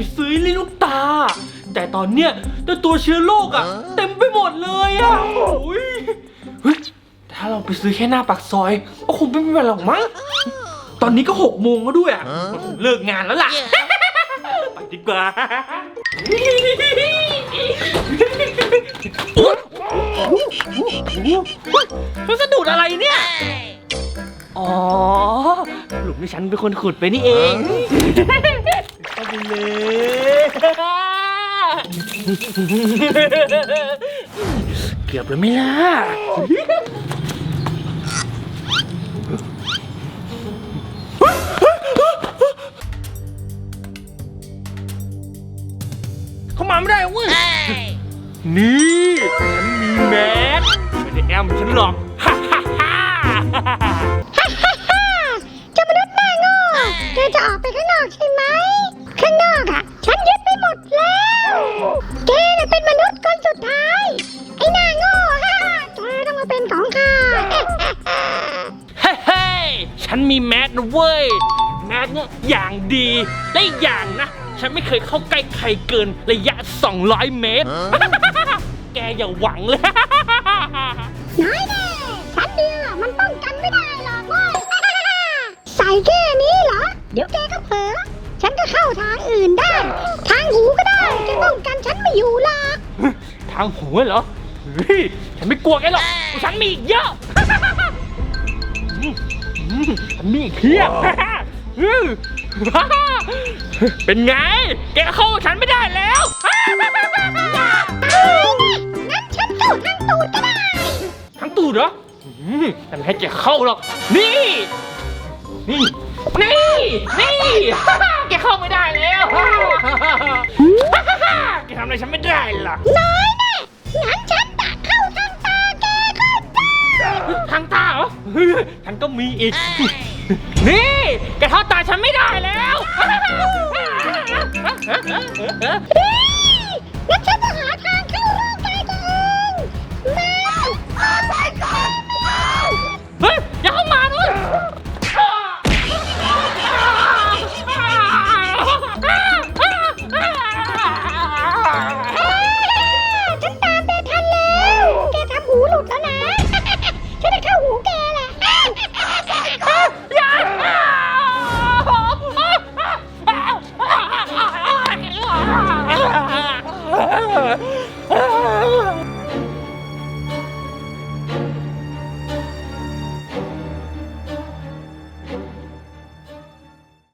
ดีอะอยากไปซื้อลิ้นลูกตา แต่ตอนเนี้ยเจ้าตัวเชื้อโรคอะเต็มไปหมดเลยอะโอ้ยเฮ้ยถ้าเราไปซื้อแค่หน้าปากซอยก็คงไม่เป็นไรหรอกมั้งตอนนี้ก็หกโมงแล้วด้วยอะมันคงเลิกงานแล้วล่ะ ไปดีกว่ามันสะดุดอะไรเนี่ย อ๋อ หลุมที่ฉันเป็นคนขุดไปนี่เอง เกือบแล้วไหม่ล่ะเข้ามาไม่ได้เว้ย นี่ฉันมีแมสไม่ได้แอมฉันหรอกฮ่าฮ่าฮ่าเจ้ามนุษย์หน้าโง่เธอจะออกไปข้างนอกใช่ไหม แมสนะเว้ยแมสเนี่ยอย่างดีและอีกอย่างนะ ฉันไม่เคยเข้าใกล้ใครเกินระยะ 200 เมตร แกอย่าหวังเลย น้อยแน่ฉันเดียวอะมันป้องกันไม่ได้หรอกเว้ย ใส่แค่นี้เหรอ เดี๋ยวแกก็เผลอ ฉันก็เข้าทางอื่นได้ ทางหูก็ได้แกป้องกันฉันไม่อยู่หรอก ทางหัวเหรอเฮ้ยฉันไม่กลัวแกหรอก ฉันมีอีกเยอะอืมอืมฉั นมีอีกเพียบอืมเป็นไง แกเข้าฉันไม่ได้แล้วเอ้ยนี่งั้นฉันเข้าทางตูดก็ได้ ทั้งตูดเหรออืมแต่ไม่ให้แกเข้าหรอก นี่ นี่ นี่ นี่ แกเข้าไม่ได้แล้ว แกทำอะไรฉันไม่ได้ล่ะน้อย มีอีก นี่แกเข้าตาฉันไม่ได้แล้วเฮ้ยงั้นฉันจะหาทางเข้าร่าง